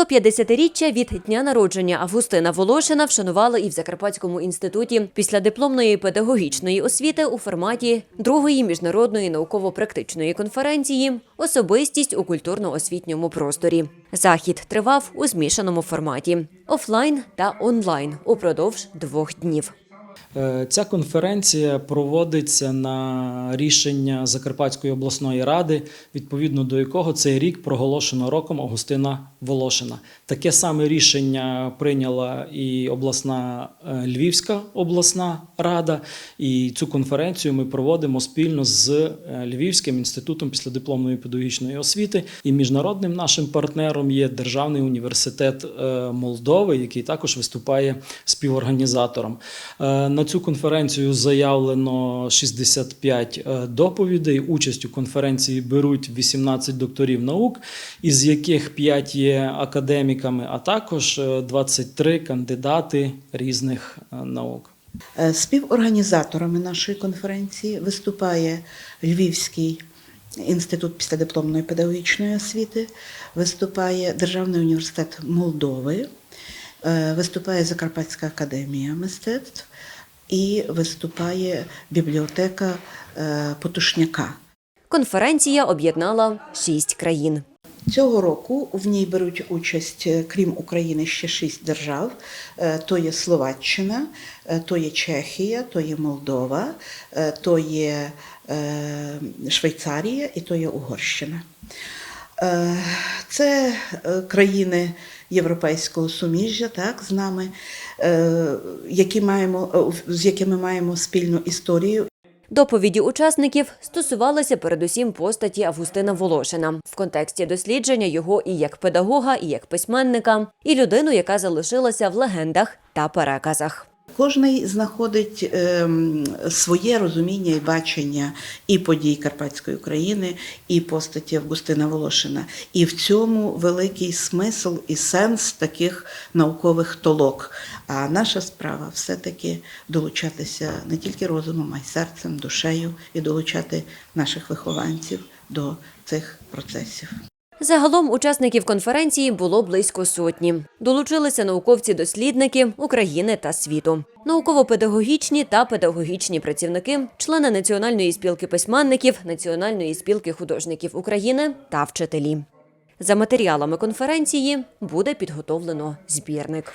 150-річчя від дня народження Августина Волошина вшанували і в Закарпатському інституті після дипломної педагогічної освіти у форматі другої міжнародної науково-практичної конференції Особистість у культурно-освітньому просторі. Захід тривав у змішаному форматі офлайн та онлайн упродовж двох днів. Е, Ця конференція проводиться на рішення Закарпатської обласної ради, відповідно до якого цей рік проголошено роком Августина Волошина. Таке саме рішення прийняла і обласна е, Львівська обласна рада. І цю конференцію ми проводимо спільно з е, Львівським інститутом післядипломної педагогічної освіти. І міжнародним нашим партнером є Державний університет Молдови, який також виступає співорганізатором. Е, На цю конференцію заявлено 65 е, доповідей. Участь у конференції беруть 18 докторів наук, із яких 5 є академіками, а також е, 23 кандидати різних е, наук. Е, Співорганізаторами нашої конференції виступає Львівський інститут післядипломної педагогічної освіти, виступає Державний університет Молдови, е, виступає Закарпатська академія мистецтв і виступає бібліотека е, Потушняка. Конференція об'єднала шість країн. Цього року в ній беруть участь, е, крім України, ще шість держав: Е, то є Словаччина, е, то є Чехія, то є Молдова, е, то є е, Швейцарія і то є Угорщина. Е, Це е, країни Європейського суміжжя, так, з нами, е, які маємо, з якими маємо спільну історію Доповіді учасників стосувалися передусім постаті Августина Волошина в контексті дослідження його і як педагога, і як письменника, і людину, яка залишилася в легендах та переказах. Кожний знаходить ем, своє розуміння і бачення і подій Карпатської України, і постаті Августина Волошина. І в цьому великий смисл і сенс таких наукових толок. А наша справа все-таки долучатися не тільки розумом, а й серцем, душею і долучати наших вихованців до цих процесів. Загалом учасників конференції було близько сотні. Долучилися науковці-дослідники України та світу, науково-педагогічні та педагогічні працівники, члени Національної спілки письменників, Національної спілки художників України та вчителі. За матеріалами конференції буде підготовлено збірник.